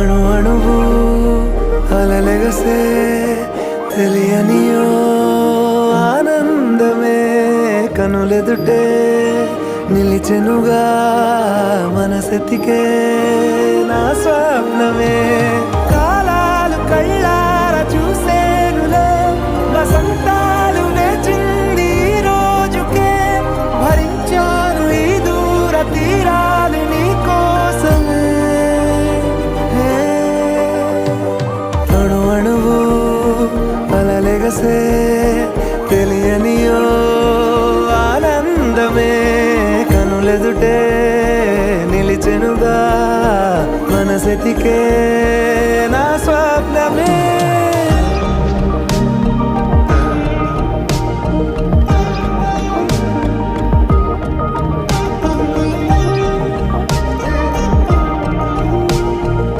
అణు అణువు అలలెగసే తెలియనియో ఆనందమే కనులెదుటే నిలిచెనుగా మనసెతికే నా స్వప్నమే. మనసే తెలియనియో ఆనందమే. కనులెదుటే నిలిచెనుగా మనసెతికే నా స్వప్నమే.